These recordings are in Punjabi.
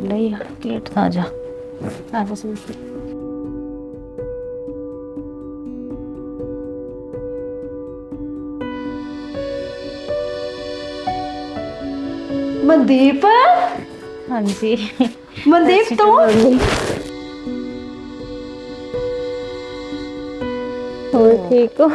ਲਈ ਗੇਟ ਤਾਂ ਜਾ ਆ ਜਾ ਸੁਣੀ ਮਨਦੀਪ ਹਾਂਜੀ ਮਨਦੀਪ ਤੂੰ ਹੋਰ ਠੀਕ ਹੋ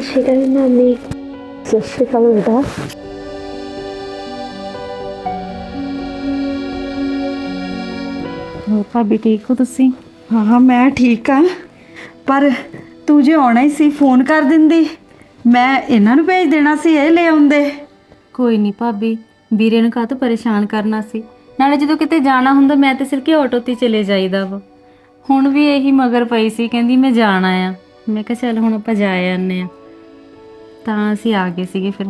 ਸ਼ਿਕਲ ਮਾਮੀ ਸਤਿ ਸ਼੍ਰੀ ਅਕਾਲ ਬੇਟਾ। ਹੋਰ ਭਾਬੀ ਠੀਕ ਹੋ ਤੁਸੀਂ? ਹਾਂ ਹਾਂ ਮੈਂ ਠੀਕ ਆ। ਪਰ ਤੂੰ ਜੇ ਆਉਣਾ ਹੀ ਸੀ ਫੋਨ ਕਰ ਦਿੰਦੀ। ਮੈਂ ਇਹਨਾਂ ਨੂੰ ਭੇਜ ਦੇਣਾ ਸੀ ਇਹ ਲੈ ਆਉਂਦੇ। ਕੋਈ ਨਹੀਂ ਭਾਬੀ ਵੀਰੇ ਨੂੰ ਕਾਹਤੋਂ ਪਰੇਸ਼ਾਨ ਕਰਨਾ ਸੀ? ਨਾਲੇ ਜਦੋਂ ਕਿਤੇ ਜਾਣਾ ਹੁੰਦਾ ਮੈਂ ਤੇ ਸਿਰਕੇ ਆਟੋ ਤੇ ਚਲੇ ਜਾਈਦਾ ਵਾ। ਹੁਣ ਵੀ ਇਹੀ ਮਗਰ ਪਈ ਸੀ ਕਹਿੰਦੀ ਮੈਂ ਜਾਣਾ ਆ। ਮੈਂ ਕਿਹਾ ਚੱਲ ਹੁਣ ਆਪਾਂ ਜਾ ਆਨੇ ਆ ਤਾਂ ਅਸੀਂ ਆ ਗਏ ਸੀਗੇ ਫਿਰ।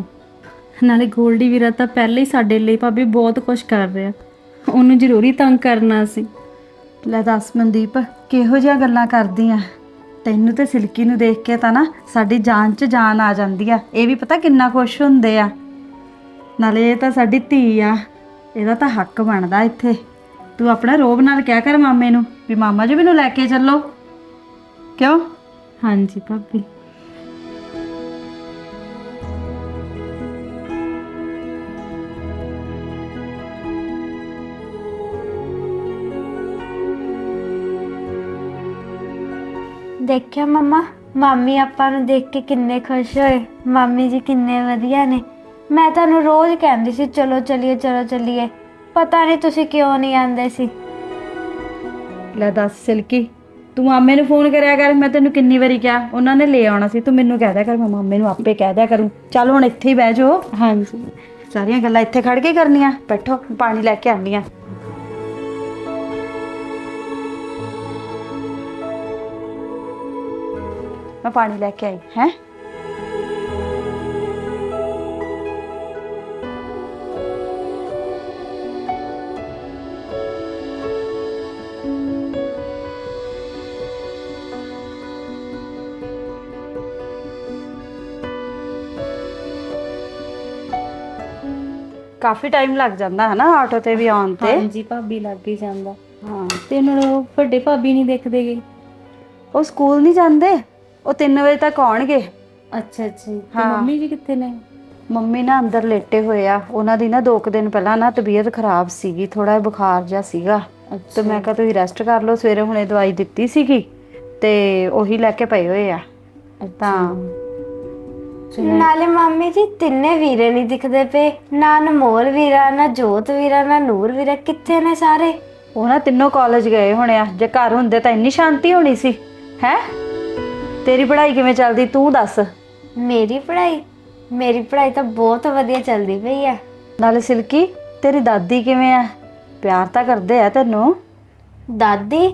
ਨਾਲੇ ਗੋਲਡੀ ਵੀਰਾ ਤਾਂ ਪਹਿਲੇ ਹੀ ਸਾਡੇ ਲਈ ਭਾਬੀ ਬਹੁਤ ਕੁਝ ਕਰ ਰਿਹਾ। ਉਹਨੂੰ ਜ਼ਰੂਰੀ ਤੰਗ ਕਰਨਾ ਸੀ। ਲੈ ਦੱਸ ਮਨਦੀਪ ਕਿਹੋ ਜਿਹੀਆਂ ਗੱਲਾਂ ਕਰਦੀ ਆ ਤੈਨੂੰ ਤੇ ਸਿਲਕੀ ਨੂੰ ਦੇਖ ਕੇ ਤਾਂ ਨਾ ਸਾਡੀ ਜਾਨ 'ਚ ਜਾਨ ਆ ਜਾਂਦੀ ਆ। ਇਹ ਵੀ ਪਤਾ ਕਿੰਨਾ ਖੁਸ਼ ਹੁੰਦੇ ਆ। ਨਾਲੇ ਇਹ ਤਾਂ ਸਾਡੀ ਧੀ ਆ। ਇਹਦਾ ਤਾਂ ਹੱਕ ਬਣਦਾ ਇੱਥੇ। ਤੂੰ ਆਪਣਾ ਰੋਬ ਨਾਲ ਕਿਹਾ ਕਰ ਮਾਮੇ ਨੂੰ ਵੀ ਮਾਮਾ ਜੀ ਮੈਨੂੰ ਲੈ ਕੇ ਚੱਲੋ। ਕਿਉਂ? ਹਾਂਜੀ ਭਾਬੀ। ਦੇਖਿਆ ਮਮਾ? ਮਾਮੀ ਆਪਾਂ ਨੂੰ ਦੇਖ ਕੇ ਕਿੰਨੇ ਖੁਸ਼ ਹੋਏ। ਮਾਮੀ ਜੀ ਕਿੰਨੇ ਵਧੀਆ ਨੇ। ਮੈਂ ਤੁਹਾਨੂੰ ਰੋਜ਼ ਕਹਿੰਦੀ ਸੀ ਚਲੋ ਚਲੀਏ ਚਲੋ ਚਲੀਏ। ਪਤਾ ਨਹੀਂ ਤੁਸੀਂ ਕਿਉਂ ਨਹੀਂ ਆਂਦੇ ਸੀ। ਲੈ ਦੱਸ ਸਿਲਕੀ ਤੂੰ ਮਾਮੇ ਨੂੰ ਫੋਨ ਕਰਿਆ ਕਰ ਮੈਂ ਤੈਨੂੰ ਕਿੰਨੀ ਵਾਰੀ ਕਿਹਾ। ਉਹਨਾਂ ਨੇ ਲੈ ਆਉਣਾ ਸੀ ਤੂੰ ਮੈਨੂੰ ਕਹਿ ਦਿਆ ਕਰ ਮੈਂ ਮਾਮੇ ਨੂੰ ਆਪੇ ਕਹਿ ਦਿਆ ਕਰੂੰ। ਚੱਲ ਹੁਣ ਇੱਥੇ ਹੀ ਬਹਿ ਜਾਓ। ਹਾਂਜੀ। ਸਾਰੀਆਂ ਗੱਲਾਂ ਇੱਥੇ ਖੜ ਕੇ ਕਰਨੀਆਂ। ਬੈਠੋ ਪਾਣੀ ਲੈ ਕੇ ਆਉਂਦੀ ਆ ਮੈਂ ਪਾਣੀ ਲੈ ਕੇ ਆਈ ਹੈ? ਕਾਫੀ ਟਾਈਮ ਲੱਗ ਜਾਂਦਾ ਹੈ ਨਾ ਆਟੋ ਤੇ ਵੀ ਆਉਣ ਤੇ? ਹਾਂਜੀ ਭਾਬੀ ਲੱਗ ਹੀ ਜਾਂਦਾ। ਹਾਂ। ਤੇ ਹੁਣ ਉਹ ਵੱਡੇ ਭਾਬੀ ਨਹੀਂ ਦੇਖਦੇਗੇ ਉਹ ਸਕੂਲ ਨਹੀਂ ਜਾਂਦੇ? ਉਹ 3 ਵਜੇ ਤੱਕ ਆਉਣਗੇ। ਅੱਛਾ ਅੱਛਾ। ਤੇ ਹਾਂ। ਮੰਮੀ ਜੀ ਕਿੱਥੇ ਨੇ? ਮੰਮੀ ਨਾ ਅੰਦਰ ਲੇਟੇ ਹੋਏ ਆ। ਉਹਨਾਂ ਦੀ ਨਾ ਦੋ ਕੁ ਦਿਨ ਪਹਿਲਾਂ ਨਾ ਤਬੀਅਤ ਖਰਾਬ ਸੀਗੀ ਥੋੜਾ ਜਿਹਾ ਬੁਖਾਰ ਜਿਹਾ ਸੀਗਾ। ਤੇ ਮੈਂ ਕਿਹਾ ਤੁਸੀਂ ਰੈਸਟ ਕਰ ਲਓ ਸਵੇਰੇ ਹੁਣੇ ਦਵਾਈ ਦਿੱਤੀ ਸੀਗੀ ਤੇ ਉਹੀ ਲੈ ਕੇ ਪਏ ਹੋਏ ਆ। ਤਾਂ ਨਾਲੇ ਮਾਮੀ ਜੀ ਤਿੰਨੇ ਵੀਰੇ ਨਹੀਂ ਦਿਖਦੇ ਪਏ। ਨਾ ਅਨਮੋਲ ਵੀਰਾ ਨਾ ਜੋਤ ਵੀਰਾ ਨਾ ਨੂਰ ਵੀਰਾ ਕਿੱਥੇ ਨੇ ਸਾਰੇ? ਉਹ ਨਾ ਤਿੰਨੋਂ ਕਾਲਜ ਗਏ ਹੋਣੇ ਆ। ਜੇ ਘਰ ਹੁੰਦੇ ਤਾਂ ਇੰਨੀ ਸ਼ਾਂਤੀ ਹੋਣੀ ਸੀ। ਹੈ? ਤੇਰੀ ਪੜ੍ਹਾਈ ਕਿਵੇਂ ਚੱਲਦੀ ਤੂੰ ਦੱਸ? ਮੇਰੀ ਪੜ੍ਹਾਈ? ਮੇਰੀ ਪੜ੍ਹਾਈ ਤਾਂ ਬਹੁਤ ਵਧੀਆ ਚੱਲਦੀ ਪਈ ਆ। ਨਾਲੇ ਸਿਲਕੀ ਤੇਰੀ ਦਾਦੀ ਕਿਵੇਂ ਆ? ਪਿਆਰ ਤਾਂ ਕਰਦੇ ਆ ਤੈਨੂੰ। ਦਾਦੀ?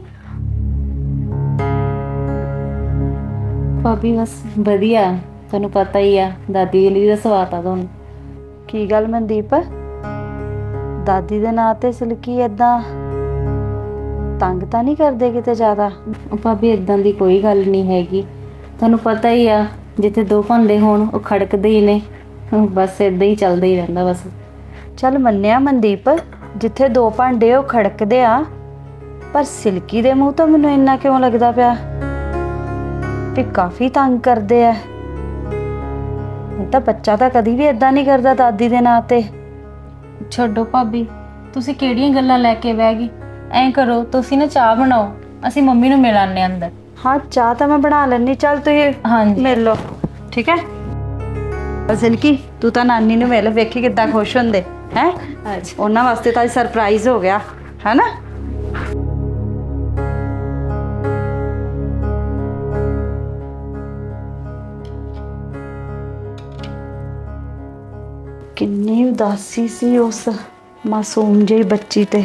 ਭਾਬੀ ਬਸ ਵਧੀਆ। ਤੁਹਾਨੂੰ ਪਤਾ ਹੀ ਆ ਦਾਦੀ ਦੀ ਦਾ ਸਵਾਤ ਆ ਤੁਹਾਨੂੰ। ਕੀ ਗੱਲ ਮਨਦੀਪ? ਦਾਦੀ ਦੇ ਨਾਂ ਤੇ ਸਿਲਕੀ ਏਦਾਂ ਤੰਗ ਤਾਂ ਨਹੀਂ ਕਰਦੇ ਕਿਤੇ ਜ਼ਿਆਦਾ? ਭਾਬੀ ਇਦਾਂ ਦੀ ਕੋਈ ਗੱਲ ਨਹੀਂ ਹੈਗੀ। ਤੁਹਾਨੂੰ ਪਤਾ ਹੀ ਆ ਜਿੱਥੇ ਦੋ ਭਾਂਡੇ ਹੋਣ ਉਹ ਖੜਕਦੇ ਹੀ ਨੇ। ਬਸ ਇਦਾਂ ਹੀ ਚੱਲਦਾ ਹੀ ਰਹਿੰਦਾ ਬਸ। ਚੱਲ ਮੰਨਿਆ ਮਨਦੀਪ ਜਿੱਥੇ ਦੋ ਭਾਂਡੇ ਉਹ ਖੜਕਦੇ ਆ ਪਰ ਸਿਲਕੀ ਦੇ ਮੂੰਹ ਤੋਂ ਮੈਨੂੰ ਇੰਨਾ ਕਿਉਂ ਲੱਗਦਾ ਪਿਆ? ਵੀ ਕਾਫੀ ਤੰਗ ਕਰਦੇ ਆ। ਇਹ ਤਾਂ ਬੱਚਾ ਤਾਂ ਕਦੀ ਵੀ ਇਦਾਂ ਨਹੀਂ ਕਰਦਾ ਦਾਦੀ ਦੇ ਨਾਂ ਤੇ। ਛੱਡੋ ਭਾਬੀ ਤੁਸੀਂ ਕਿਹੜੀਆਂ ਗੱਲਾਂ ਲੈ ਕੇ ਬਹਿ ਗਈ ਐਂ ਕਰੋ ਤੁਸੀਂ ਨਾ ਚਾਹ ਬਣਾਓ ਅਸੀਂ ਮੰਮੀ ਨੂੰ ਮਿਲ ਆਨੇ ਅੰਦਰ। ਹਾਂ ਚਾਹ ਤਾਂ ਮੈਂ ਬਣਾ ਲੈਣੀ ਚੱਲ ਤੁਸੀਂ ਹਾਂਜੀ। ਮਿਲ ਲਓ। ਠੀਕ ਹੈ? ਸਿਲਕੀ ਤੂੰ ਤਾਂ ਨਾਨੀ ਨੂੰ ਮਿਲ ਵੇਖੀ ਕਿੱਦਾਂ ਖੁਸ਼ ਹੁੰਦੇ ਹੈ? ਉਹਨਾਂ ਵਾਸਤੇ ਤਾਂ ਸਰਪ੍ਰਾਈਜ਼ ਹੋ ਗਿਆ ਹੈਨਾ? ਕਿੰਨੀ ਉਦਾਸੀ ਸੀ ਉਸ ਮਾਸੂਮ ਜਿਹੀ ਬੱਚੀ ਤੇ।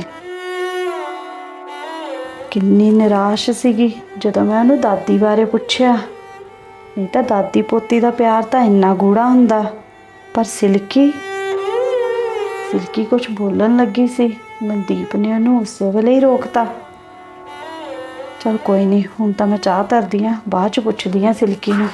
ਕਿੰਨੀ ਨਿਰਾਸ਼ ਸੀਗੀ ਜਦੋਂ ਮੈਂ ਉਹਨੂੰ ਦਾਦੀ ਬਾਰੇ ਪੁੱਛਿਆ। ਨਹੀਂ ਤਾਂ ਦਾਦੀ ਪੋਤੀ ਦਾ ਪਿਆਰ ਤਾਂ ਇੰਨਾ ਗੂੜਾ ਹੁੰਦਾ, ਪਰ ਸਿਲਕੀ ਸਿਲਕੀ ਕੁਝ ਬੋਲਣ ਲੱਗੀ ਸੀ। ਮਨਦੀਪ ਨੇ ਉਹਨੂੰ ਉਸੇ ਵੇਲੇ ਹੀ ਰੋਕਤਾ। ਚਲ ਕੋਈ ਨਹੀਂ, ਹੁਣ ਤਾਂ ਮੈਂ ਚਾਹ ਧਰਦੀ ਆ, ਬਾਅਦ ਚ ਪੁੱਛਦੀ ਆ ਸਿਲਕੀ ਨੂੰ।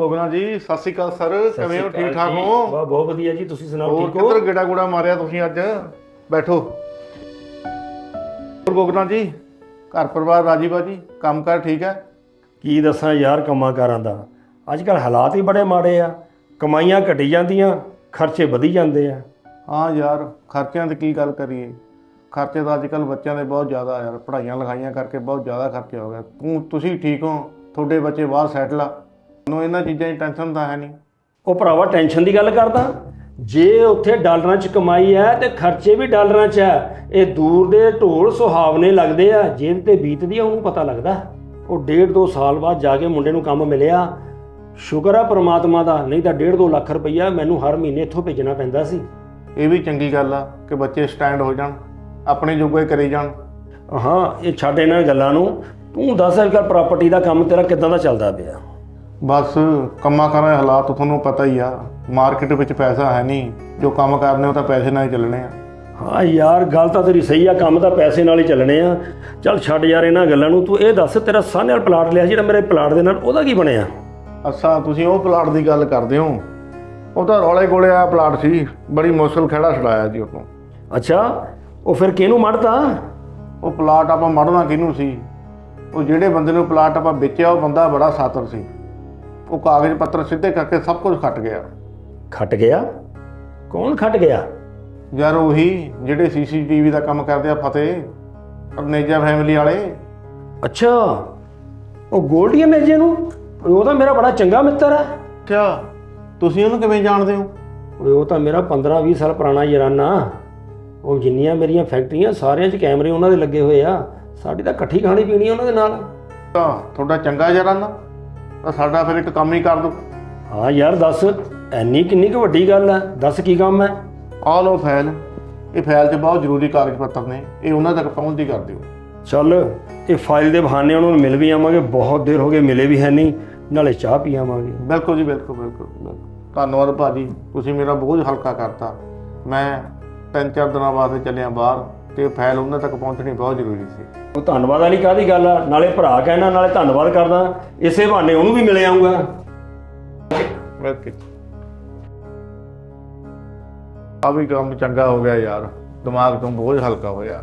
ਗੋਗਨਾ ਜੀ ਸਤਿ ਸ਼੍ਰੀ ਅਕਾਲ ਸਰ ਕਿਵੇਂ ਹੋ? ਠੀਕ ਠਾਕ ਹੋ? ਵਾਹ ਬਹੁਤ ਵਧੀਆ ਜੀ ਤੁਸੀਂ ਸੁਣਾਓ ਹੋਰ ਠੀਕ ਹੋ? ਕਿੱਧਰ ਗੇੜਾ ਗੂੜਾ ਮਾਰਿਆ ਤੁਸੀਂ ਅੱਜ? ਬੈਠੋ। ਹੋਰ ਗੋਗਨਾ ਜੀ ਘਰ ਪਰਿਵਾਰ ਰਾਜੀ ਬਾਜੀ ਕੰਮ ਕਾਰ ਠੀਕ ਹੈ? ਕੀ ਦੱਸਾਂ ਯਾਰ ਕੰਮਾਂ ਕਾਰਾਂ ਦਾ ਅੱਜ ਕੱਲ ਹਾਲਾਤ ਹੀ ਬੜੇ ਮਾੜੇ ਆ ਕਮਾਈਆਂ ਘਟੀ ਜਾਂਦੀਆਂ ਖਰਚੇ ਵਧੀ ਜਾਂਦੇ ਆ। ਹਾਂ ਯਾਰ ਖਰਚਿਆਂ ਦੀ ਕੀ ਗੱਲ ਕਰੀਏ? ਖਰਚੇ ਤਾਂ ਅੱਜ ਕੱਲ ਬੱਚਿਆਂ ਦੇ ਬਹੁਤ ਜ਼ਿਆਦਾ ਯਾਰ ਪੜ੍ਹਾਈਆਂ ਲਿਖਾਈਆਂ ਕਰਕੇ ਬਹੁਤ ਜ਼ਿਆਦਾ ਖਰਚੇ ਹੋ ਗਏ ਤੂੰ ਤੁਸੀਂ ਠੀਕ ਹੋ? ਤੁਹਾਡੇ ਬੱਚੇ ਬਾਹਰ ਸੈਟਲ ਆ। ਤੁਹਾਨੂੰ ਇਹਨਾਂ ਚੀਜ਼ਾਂ ਦੀ ਟੈਨਸ਼ਨ ਤਾਂ ਹੈ ਨਹੀਂ। ਉਹ ਭਰਾਵਾ ਟੈਨਸ਼ਨ ਦੀ ਗੱਲ ਕਰਦਾ। ਜੇ ਉੱਥੇ ਡਾਲਰਾਂ 'ਚ ਕਮਾਈ ਹੈ ਤੇ ਖਰਚੇ ਵੀ ਡਾਲਰਾਂ 'ਚ ਹੈ ਇਹ ਦੂਰ ਦੇ ਢੋਲ ਸੁਹਾਵਨੇ ਲੱਗਦੇ ਆ ਜਿਹਦੇ ਤੇ ਬੀਤਦੀ ਆ ਉਹਨੂੰ ਪਤਾ ਲੱਗਦਾ। ਉਹ ਡੇਢ ਦੋ ਸਾਲ ਬਾਅਦ ਜਾ ਕੇ ਮੁੰਡੇ ਨੂੰ ਕੰਮ ਮਿਲਿਆ। ਸ਼ੁਕਰ ਆ ਪ੍ਰਮਾਤਮਾ ਦਾ ਨਹੀਂ ਤਾਂ ਡੇਢ ਦੋ ਲੱਖ ਰੁਪਈਆ ਮੈਨੂੰ ਹਰ ਮਹੀਨੇ ਇੱਥੋਂ ਭੇਜਣਾ ਪੈਂਦਾ ਸੀ। ਇਹ ਵੀ ਚੰਗੀ ਗੱਲ ਆ ਕਿ ਬੱਚੇ ਸਟੈਂਡ ਹੋ ਜਾਣ ਆਪਣੇ ਜੋਗੇ ਕਰੀ ਜਾਣ। ਹਾਂ ਇਹ ਛੱਡ ਇਹਨਾਂ ਗੱਲਾਂ ਨੂੰ। ਤੂੰ ਦੱਸ ਅੱਜ ਕੱਲ੍ਹ ਪ੍ਰਾਪਰਟੀ ਦਾ ਕੰਮ ਤੇਰਾ ਕਿੱਦਾਂ ਦਾ ਚੱਲਦਾ ਪਿਆ? ਬਸ ਕੰਮਾਂ ਕਾਰਾਂ ਦੇ ਹਾਲਾਤ ਤੁਹਾਨੂੰ ਪਤਾ ਹੀ ਆ। ਮਾਰਕੀਟ ਵਿੱਚ ਪੈਸਾ ਹੈ ਨਹੀਂ। ਜੋ ਕੰਮ ਕਰਨੇ ਉਹ ਤਾਂ ਪੈਸੇ ਨਾਲ ਹੀ ਚੱਲਣੇ ਆ। ਹਾਂ ਯਾਰ ਗੱਲ ਤਾਂ ਤੇਰੀ ਸਹੀ ਆ ਕੰਮ ਤਾਂ ਪੈਸੇ ਨਾਲ ਹੀ ਚੱਲਣੇ ਆ। ਚੱਲ ਛੱਡ ਯਾਰ ਇਹਨਾਂ ਗੱਲਾਂ ਨੂੰ। ਤੂੰ ਇਹ ਦੱਸ ਤੇਰਾ ਸਾਹਨੇ ਵਾਲ ਪਲਾਟ ਲਿਆ ਜਿਹੜਾ ਮੇਰੇ ਪਲਾਟ ਦੇ ਨਾਲ ਉਹਦਾ ਕੀ ਬਣਿਆ? ਅੱਛਾ ਤੁਸੀਂ ਉਹ ਪਲਾਟ ਦੀ ਗੱਲ ਕਰਦੇ ਹੋ। ਉਹ ਤਾਂ ਰੌਲੇ ਗੋਲੇ ਆ ਪਲਾਟ ਸੀ। ਬੜੀ ਮੁਸ਼ਕਲ ਖੜਾ ਛਡਾਇਆ ਜੀ ਉਤੋਂ ਅੱਛਾ ਉਹ ਫਿਰ ਕਿਹਨੂੰ ਮੜਦਾ ਉਹ ਪਲਾਟ ਆਪਾਂ ਮੜਨਾ ਕਿਹਨੂੰ ਸੀ? ਉਹ ਜਿਹੜੇ ਬੰਦੇ ਨੂੰ ਪਲਾਟ ਆਪਾਂ ਵੇਚਿਆ ਉਹ ਬੰਦਾ ਬੜਾ ਸਾਤਰ ਸੀ। ਉਹ ਕਾਗਜ਼ ਪੱਤਰ ਸਿੱਧੇ ਕਰਕੇ ਸਭ ਕੁਝ ਖੱਟ ਗਿਆ। ਖੱਟ ਗਿਆ? ਕੌਣ ਖੱਟ ਗਿਆ? ਯਾਰ ਉਹੀ ਜਿਹੜੇ ਸੀਸੀਟੀਵੀ ਦਾ ਕੰਮ ਕਰਦੇ ਆ ਫਤਿਹ ਅਰਨੇਜਾ ਫੈਮਿਲੀ ਵਾਲੇ। ਅੱਛਾ ਉਹ ਗੋਲਡੀਆ ਮੇਜੇ ਨੂੰ? ਉਹ ਤਾਂ ਮੇਰਾ ਬੜਾ ਚੰਗਾ ਮਿੱਤਰ ਹੈ। ਅੱਛਾ ਤੁਸੀਂ ਉਹਨੂੰ ਕਿਵੇਂ ਜਾਣਦੇ ਹੋ? ਉਹ ਤਾਂ ਮੇਰਾ 15 20 ਸਾਲ ਪੁਰਾਣਾ ਯਾਰਾਨਾ। ਉਹ ਜਿੰਨੀਆਂ ਮੇਰੀਆਂ ਫੈਕਟਰੀਆਂ ਸਾਰਿਆਂ 'ਚ ਕੈਮਰੇ ਉਹਨਾਂ ਦੇ ਲੱਗੇ ਹੋਏ ਆ। ਸਾਡੀ ਤਾਂ ਇਕੱਠੀ ਖਾਣੀ ਪੀਣੀ ਉਹਨਾਂ ਦੇ ਨਾਲ। ਤਾਂ ਤੁਹਾਡਾ ਚੰਗਾ ਯਾਰਾਂ ਨਾ ਤਾਂ ਸਾਡਾ ਫਿਰ ਇੱਕ ਕੰਮ ਹੀ ਕਰ ਦੋ। ਹਾਂ ਯਾਰ ਦੱਸ ਐਨੀ ਕਿੰਨੀ ਕੁ ਵੱਡੀ ਗੱਲ ਹੈ ਦੱਸ ਕੀ ਕੰਮ ਹੈ ਆਹ ਲਓ ਫਾਈਲ। ਇਹ ਫਾਈਲ 'ਚ ਬਹੁਤ ਜ਼ਰੂਰੀ ਕਾਗਜ਼ ਪੱਤਰ ਨੇ। ਇਹ ਉਹਨਾਂ ਤੱਕ ਪਹੁੰਚਦੀ ਕਰ ਦਿਓ। ਚੱਲ ਇਹ ਫਾਈਲ ਦੇ ਬਹਾਨੇ ਉਹਨਾਂ ਨੂੰ ਮਿਲ ਵੀ ਆਵਾਂਗੇ। ਬਹੁਤ ਦੇਰ ਹੋ ਗਈ ਮਿਲੇ ਵੀ ਹੈ ਨਹੀਂ। ਨਾਲੇ ਚਾਹ ਪੀ ਆਵਾਂਗੇ। ਬਿਲਕੁਲ ਜੀ ਬਿਲਕੁਲ ਬਿਲਕੁਲ ਬਿਲਕੁਲ। ਧੰਨਵਾਦ ਭਾਜੀ। ਤੁਸੀਂ ਮੇਰਾ ਬੋਝ ਹਲਕਾ ਕਰਤਾ। ਮੈਂ ਤਿੰਨ ਚਾਰ ਦਿਨਾਂ ਬਾਅਦ ਚੱਲਿਆ ਬਾਹਰ। ਤੇ ਫਾਈਲ ਉਹਨਾਂ ਤੱਕ ਪਹੁੰਚਣੀ ਬਹੁਤ ਜ਼ਰੂਰੀ ਸੀ। ਉਹ ਧੰਨਵਾਦ ਵਾਲੀ ਕਾਦੀ ਗੱਲ ਆ? ਨਾਲੇ ਭਰਾ ਕਹਿਣਾ ਨਾਲੇ ਧੰਨਵਾਦ ਕਰਦਾ। ਇਸੇ ਬਹਾਨੇ ਉਹਨੂੰ ਵੀ ਮਿਲ ਆਉਂਗਾ ਆ ਵੀ ਕੰਮ ਚੰਗਾ ਹੋ ਗਿਆ ਯਾਰ। ਦਿਮਾਗ ਤੋਂ ਬੋਝ ਹਲਕਾ ਹੋਇਆ।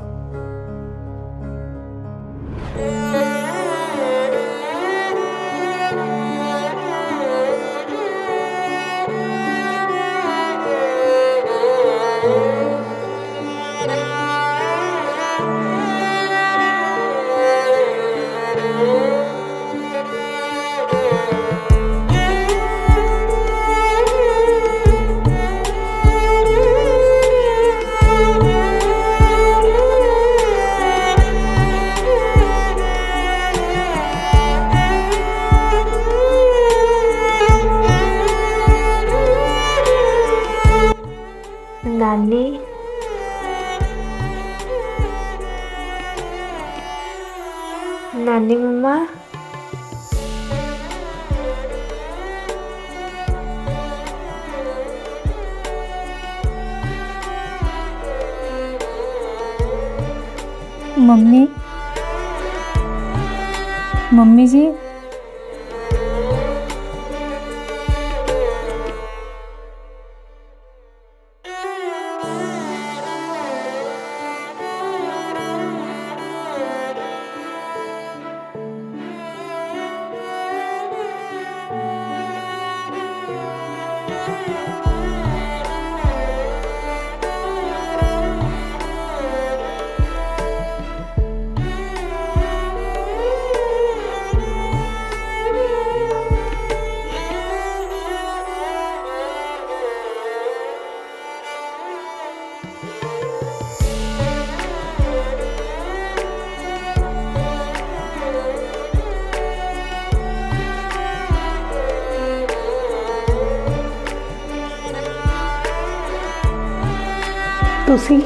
ਤੁਸੀਂ?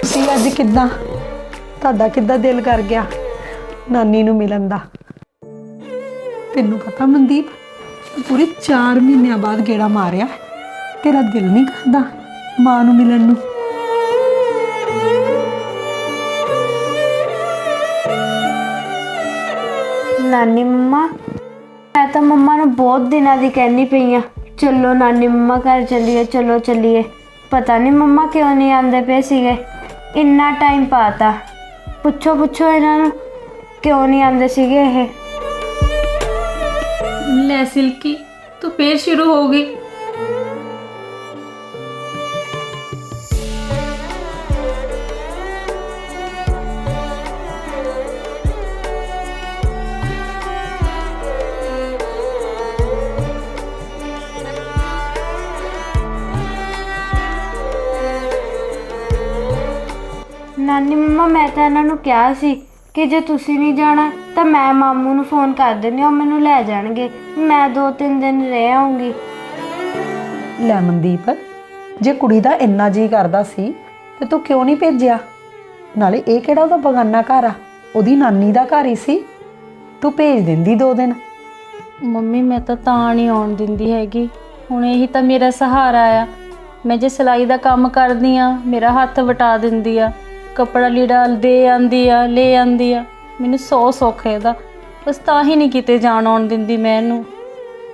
ਤੁਸੀਂ ਅੱਜ ਕਿੱਦਾਂ? ਤੁਹਾਡਾ ਕਿੱਦਾਂ ਦਿਲ ਕਰ ਗਿਆ ਨਾਨੀ ਨੂੰ ਮਿਲਣ ਦਾ? ਤੈਨੂੰ ਪਤਾ ਮਨਦੀਪ ਪੂਰੇ 4 ਮਹੀਨਿਆਂ ਬਾਅਦ ਗੇੜਾ ਮਾਰਿਆ। ਤੇਰਾ ਦਿਲ ਨਹੀਂ ਕਰਦਾ ਮਾਂ ਨੂੰ ਮਿਲਣ ਨੂੰ। ਨਾਨੀ ਮੰਮਾ, ਮੈਂ ਤਾਂ ਮੰਮਾ ਨੂੰ ਬਹੁਤ ਦਿਨਾਂ ਦੀ ਕਹਿਣੀ ਪਈ ਆ। ਚਲੋ ਨਾਨੀ ਮੰਮਾ ਘਰ ਚੱਲੀਏ, ਚਲੋ ਚੱਲੀਏ। ਪਤਾ ਨਹੀਂ ਮੰਮਾ ਕਿਉਂ ਨਹੀਂ ਆਉਂਦੇ ਪਏ ਸੀਗੇ ਇੰਨਾ ਟਾਈਮ ਪਾਤਾ ਪੁੱਛੋ ਪੁੱਛੋ ਇਹਨਾਂ ਨੂੰ ਕਿਉਂ ਨਹੀਂ ਆਉਂਦੇ ਸੀਗੇ ਇਹ ਲੈ ਸਿਲਕੀ ਤੂੰ ਫੇਰ ਸ਼ੁਰੂ ਹੋ ਗਈ ਨਾਨੀ ਮੰਮਾ ਮੈਂ ਤਾਂ ਇਹਨਾਂ ਨੂੰ ਕਿਹਾ ਸੀ ਕਿ ਜੇ ਤੁਸੀਂ ਨਹੀਂ ਜਾਣਾ ਤਾਂ ਮੈਂ ਮਾਮੂ ਨੂੰ ਫੋਨ ਕਰ ਦਿੰਦੀ ਹਾਂ ਉਹ ਮੈਨੂੰ ਲੈ ਜਾਣਗੇ। ਮੈਂ ਦੋ ਤਿੰਨ ਦਿਨ ਰਹਿ ਆਉਂਗੀ। ਲੈ ਮਨਦੀਪ ਜੇ ਕੁੜੀ ਦਾ ਇੰਨਾ ਜੀ ਕਰਦਾ ਸੀ ਤੇ ਤੂੰ ਕਿਉਂ ਨਹੀਂ ਭੇਜਿਆ? ਨਾਲੇ ਇਹ ਕਿਹੜਾ ਉਹਦਾ ਬਗਾਨਾ ਘਰ ਆ? ਉਹਦੀ ਨਾਨੀ ਦਾ ਘਰ ਹੀ ਸੀ। ਤੂੰ ਭੇਜ ਦਿੰਦੀ ਦੋ ਦਿਨ। ਮੰਮੀ ਮੈਂ ਤਾਂ ਤਾਂ ਨਹੀਂ ਆਉਣ ਦਿੰਦੀ ਹੈਗੀ। ਹੁਣ ਇਹੀ ਤਾਂ ਮੇਰਾ ਸਹਾਰਾ ਆ। ਮੈਂ ਜੇ ਸਿਲਾਈ ਦਾ ਕੰਮ ਕਰਦੀ ਆ ਮੇਰਾ ਹੱਥ ਵਟਾ ਦਿੰਦੀ ਆ। ਕੱਪੜਾ ਲੀੜਾ ਦੇ ਆਂਦੀ ਆ ਲੈ ਆਂਦੀ ਆ। ਮੈਨੂੰ ਸੌ ਸੁੱਖ ਹੈ ਇਹਦਾ। ਬਸ ਤਾਂ ਹੀ ਨਹੀਂ ਕਿਤੇ ਜਾਣ ਆਉਣ ਦਿੰਦੀ ਮੈਂ ਇਹਨੂੰ